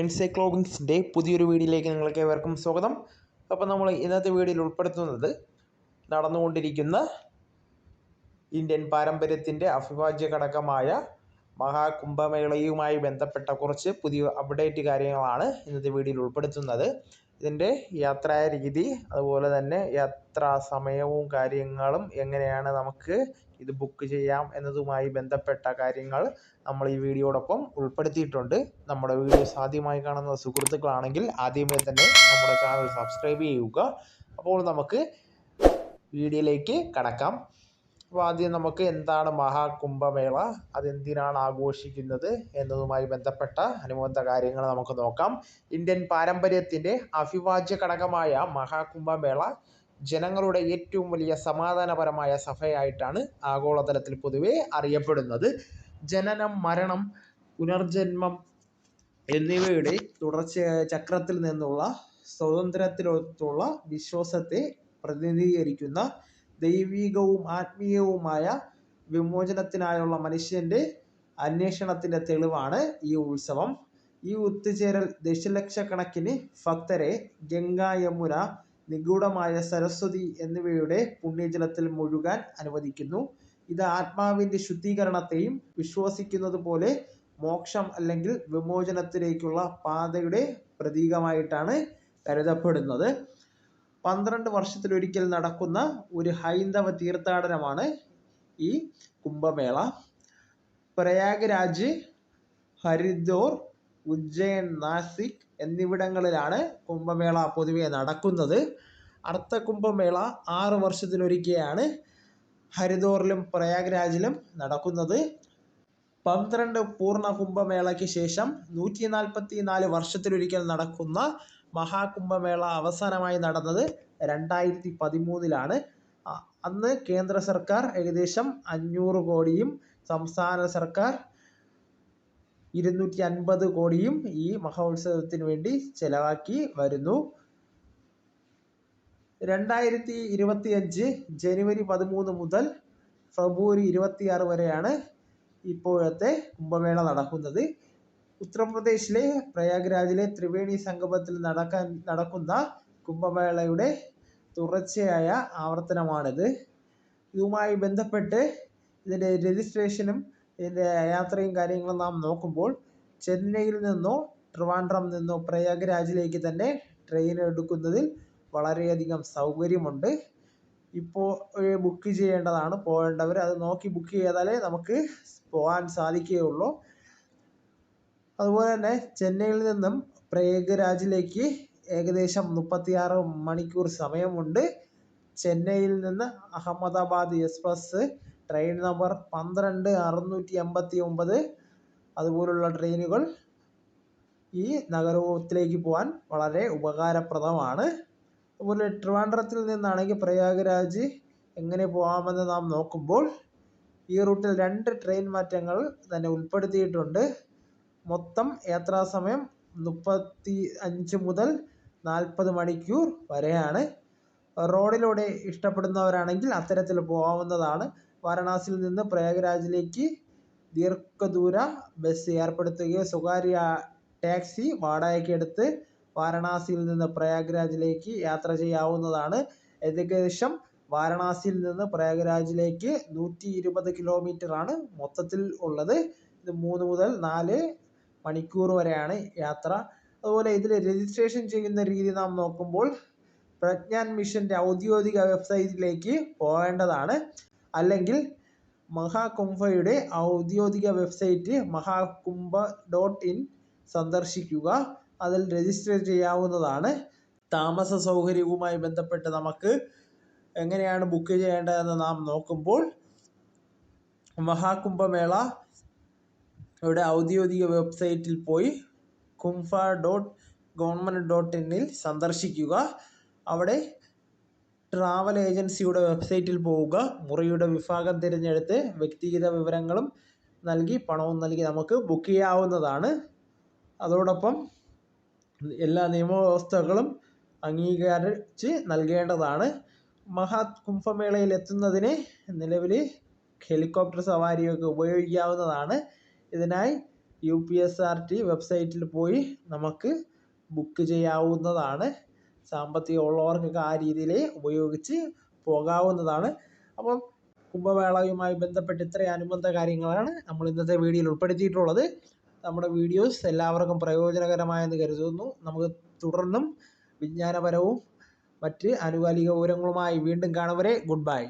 എൻസൈക്ലോബിങ്സിന്റെ പുതിയൊരു വീഡിയോയിലേക്ക് നിങ്ങൾക്ക് ഏവർക്കും സ്വാഗതം. അപ്പോൾ നമ്മൾ ഇന്നത്തെ വീഡിയോയിൽ ഉൾപ്പെടുത്തുന്നത് നടന്നുകൊണ്ടിരിക്കുന്ന ഇന്ത്യൻ പാരമ്പര്യത്തിന്റെ അവിഭാജ്യ ഘടകമായ മഹാകുംഭമേളയുമായി ബന്ധപ്പെട്ട കുറച്ച് പുതിയ അപ്ഡേറ്റ് കാര്യങ്ങളാണ് ഇന്നത്തെ വീഡിയോയിൽ ഉൾപ്പെടുത്തുന്നത്. ഇതിന്റെ യാത്രാ രീതി അതുപോലെ തന്നെ യാത്രാ സമയവും കാര്യങ്ങളും എങ്ങനെയാണ് നമുക്ക് ഇത് ബുക്ക് ചെയ്യാം എന്നതുമായി ബന്ധപ്പെട്ട കാര്യങ്ങൾ നമ്മൾ ഈ വീഡിയോടൊപ്പം ഉൾപ്പെടുത്തിയിട്ടുണ്ട്. നമ്മുടെ വീഡിയോസ് ആദ്യമായി കാണുന്ന സുഹൃത്തുക്കളാണെങ്കിൽ ആദ്യമേ തന്നെ നമ്മുടെ ചാനൽ സബ്സ്ക്രൈബ് ചെയ്യുക. അപ്പോൾ നമുക്ക് വീഡിയോയിലേക്ക് കടക്കാം. അപ്പോൾ ആദ്യം നമുക്ക് എന്താണ് മഹാകുംഭമേള? അതെന്തിനാണ് ആഘോഷിക്കുന്നത്? എന്നതുമായി ബന്ധപ്പെട്ട അനുബന്ധ കാര്യങ്ങൾ നമുക്ക് നോക്കാം. ഇന്ത്യൻ പാരമ്പര്യത്തിന്റെ അവിഭാജ്യ ഘടകമായ മഹാകുംഭമേള ജനങ്ങളുടെ ഏറ്റവും വലിയ സമാധാനപരമായ സഭയായിട്ടാണ് ആഗോളതലത്തിൽ പൊതുവെ അറിയപ്പെടുന്നത്. ജനനം മരണം പുനർജന്മം എന്നിവയുടെ തുടർച്ച ചക്രത്തിൽ നിന്നുള്ള സ്വതന്ത്രത്തിലൊത്തുള്ള വിശ്വാസത്തെ പ്രതിനിധീകരിക്കുന്ന ദൈവികവും ആത്മീയവുമായ വിമോചനത്തിനായുള്ള മനുഷ്യന്റെ അന്വേഷണത്തിന്റെ തെളിവാണ് ഈ ഉത്സവം. ഈ ഒത്തുചേരൽ ദശലക്ഷക്കണക്കിന് ഭക്തരെ ഗംഗ യമുന നിഗൂഢമായ സരസ്വതി എന്നിവയുടെ പുണ്യജലത്തിൽ മുഴുകാൻ അനുവദിക്കുന്നു. ഇത് ആത്മാവിന്റെ ശുദ്ധീകരണത്തെയും വിശ്വസിക്കുന്നത് പോലെ മോക്ഷം അല്ലെങ്കിൽ വിമോചനത്തിലേക്കുള്ള പാതയുടെ പ്രതീകമായിട്ടാണ് കരുതപ്പെടുന്നത്. പന്ത്രണ്ട് വർഷത്തിലൊരിക്കൽ നടക്കുന്ന ഒരു ഹൈന്ദവ തീർത്ഥാടനമാണ് ഈ കുംഭമേള. പ്രയാഗ്രാജ് ഹരിദ്വാർ ഉജ്ജയൻ നാസിക് എന്നിവിടങ്ങളിലാണ് കുംഭമേള പൊതുവെ നടക്കുന്നത്. അർത്ഥ കുംഭമേള ആറ് വർഷത്തിലൊരിക്കലാണ് ഹരിദ്വാറിലും പ്രയാഗ്രാജിലും നടക്കുന്നത് പന്ത്രണ്ട് പൂർണ കുംഭമേളയ്ക്ക് ശേഷം നൂറ്റി നാൽപ്പത്തി നാല് വർഷത്തിലൊരിക്കൽ നടക്കുന്ന മഹാകുംഭമേള അവസാനമായി നടന്നത് രണ്ടായിരത്തി പതിമൂന്നിലാണ് അന്ന് കേന്ദ്ര സർക്കാർ ഏകദേശം അഞ്ഞൂറ് കോടിയും സംസ്ഥാന സർക്കാർ ഇരുന്നൂറ്റി അൻപത് കോടിയും ഈ മഹോത്സവത്തിന് വേണ്ടി ചെലവാക്കി വരുന്നു. രണ്ടായിരത്തി ഇരുപത്തി അഞ്ച് ജനുവരി പതിമൂന്ന് മുതൽ ഫെബ്രുവരി ഇരുപത്തിയാറ് വരെയാണ് ഇപ്പോഴത്തെ കുംഭമേള നടക്കുന്നത്. ഉത്തർപ്രദേശിലെ പ്രയാഗ്രാജിലെ ത്രിവേണി സംഗമത്തിൽ നടക്കാൻ നടക്കുന്ന കുംഭമേളയുടെ തുടർച്ചയായ ആവർത്തനമാണിത്. ഇതുമായി ബന്ധപ്പെട്ട് ഇതിന്റെ രജിസ്ട്രേഷനും ഇതിന്റെ യാത്രയും കാര്യങ്ങളും നാം നോക്കുമ്പോൾ ചെന്നൈയിൽ നിന്നോ ട്രിവാൻഡ്രം നിന്നോ പ്രയാഗ്രാജിലേക്ക് തന്നെ ട്രെയിൻ എടുക്കുന്നതിൽ വളരെയധികം സൗകര്യമുണ്ട്. ഇപ്പോൾ ബുക്ക് ചെയ്യേണ്ടതാണ്. പോകേണ്ടവർ അത് നോക്കി ബുക്ക് ചെയ്താലേ നമുക്ക് പോകാൻ സാധിക്കുകയുള്ളൂ. അതുപോലെ തന്നെ ചെന്നൈയിൽ നിന്നും പ്രയാഗ്രാജിലേക്ക് ഏകദേശം മുപ്പത്തിയാറ് മണിക്കൂർ സമയമുണ്ട്. ചെന്നൈയിൽ നിന്ന് അഹമ്മദാബാദ് എക്സ്പ്രസ് ട്രെയിൻ നമ്പർ പന്ത്രണ്ട് അറുന്നൂറ്റി എൺപത്തി ഒമ്പത് അതുപോലുള്ള ട്രെയിനുകൾ ഈ നഗരത്തിലേക്ക് പോകാൻ വളരെ ഉപകാരപ്രദമാണ്. അതുപോലെ ട്രിവാൻഡ്രത്തിൽ നിന്നാണെങ്കിൽ പ്രയാഗ്രാജ് എങ്ങനെ പോകാമെന്ന് നാം നോക്കുമ്പോൾ ഈ റൂട്ടിൽ രണ്ട് ട്രെയിൻ മാറ്റങ്ങൾ തന്നെ ഉൾപ്പെടുത്തിയിട്ടുണ്ട്. മൊത്തം യാത്രാസമയം മുപ്പത്തി അഞ്ച് മുതൽ നാൽപ്പത് മണിക്കൂർ വരെയാണ്. റോഡിലൂടെ ഇഷ്ടപ്പെടുന്നവരാണെങ്കിൽ അത്തരത്തിൽ പോകാവുന്നതാണ് വാരണാസിയിൽ നിന്ന് പ്രയാഗ്രാജിലേക്ക് ദീർഘദൂര ബസ് ഏർപ്പെടുത്തുകയോ സ്വകാര്യ ടാക്സി വാടകയ്ക്ക് എടുത്ത് വാരണാസിയിൽ നിന്ന് പ്രയാഗ്രാജിലേക്ക് യാത്ര ചെയ്യാവുന്നതാണ്. ഏകദേശം വാരണാസിയിൽ നിന്ന് പ്രയാഗ്രാജിലേക്ക് നൂറ്റി ഇരുപത് കിലോമീറ്ററാണ് മൊത്തത്തിൽ ഉള്ളത്. ഇത് മൂന്ന് മുതൽ നാല് മണിക്കൂർ വരെയാണ് യാത്ര. അതുപോലെ ഇതിൽ രജിസ്ട്രേഷൻ ചെയ്യുന്ന രീതി നാം നോക്കുമ്പോൾ പ്രജ്ഞാൻ മിഷന്റെ ഔദ്യോഗിക വെബ്സൈറ്റിലേക്ക് പോകേണ്ടതാണ്. അല്ലെങ്കിൽ മഹാകുംഭയുടെ ഔദ്യോഗിക വെബ്സൈറ്റ് മഹാകുംഭ ഡോട്ട് ഇൻ സന്ദർശിക്കുക. അതിൽ രജിസ്റ്റർ ചെയ്യാവുന്നതാണ്. താമസ സൗകര്യവുമായി ബന്ധപ്പെട്ട് നമുക്ക് എങ്ങനെയാണ് ബുക്ക് ചെയ്യേണ്ടതെന്ന് നാം നോക്കുമ്പോൾ മഹാകുംഭമേള ഇവിടെ ഔദ്യോഗിക വെബ്സൈറ്റിൽ പോയി കുംഫ ഡോട്ട് ഗവൺമെന്റ് ഡോട്ട് ഇന്നിൽ സന്ദർശിക്കുക. അവിടെ ട്രാവൽ ഏജൻസിയുടെ വെബ്സൈറ്റിൽ പോവുക. മുറിയുടെ വിഭാഗം തിരഞ്ഞെടുത്ത് വ്യക്തിഗത വിവരങ്ങളും നൽകി പണവും നൽകി നമുക്ക് ബുക്ക് ചെയ്യാവുന്നതാണ്. അതോടൊപ്പം എല്ലാ നിയമവ്യവസ്ഥകളും അംഗീകരിച്ച് നൽകേണ്ടതാണ്. മഹാ കുംഭമേളയിൽ എത്തുന്നതിന് നിലവിൽ ഹെലികോപ്റ്റർ സവാരിയൊക്കെ ഉപയോഗിക്കാവുന്നതാണ്. ഇതിനായി U P S R T വെബ്സൈറ്റിൽ പോയി നമുക്ക് ബുക്ക് ചെയ്യാവുന്നതാണ്. സാമ്പത്തികം ഉള്ളവർക്കൊക്കെ ആ രീതിയിൽ ഉപയോഗിച്ച് പോകാവുന്നതാണ്. അപ്പം കുംഭമേളയുമായി ബന്ധപ്പെട്ട് ഇത്രയും അനുബന്ധ കാര്യങ്ങളാണ് നമ്മൾ ഇന്നത്തെ വീഡിയോയിൽ ഉൾപ്പെടുത്തിയിട്ടുള്ളത്. നമ്മുടെ വീഡിയോസ് എല്ലാവർക്കും പ്രയോജനകരമായെന്ന് കരുതുന്നു. നമുക്ക് തുടർന്നും വിജ്ഞാനപരവും മറ്റ് ആനുകാലിക വിവരങ്ങളുമായി വീണ്ടും കാണും വരെ. Good bye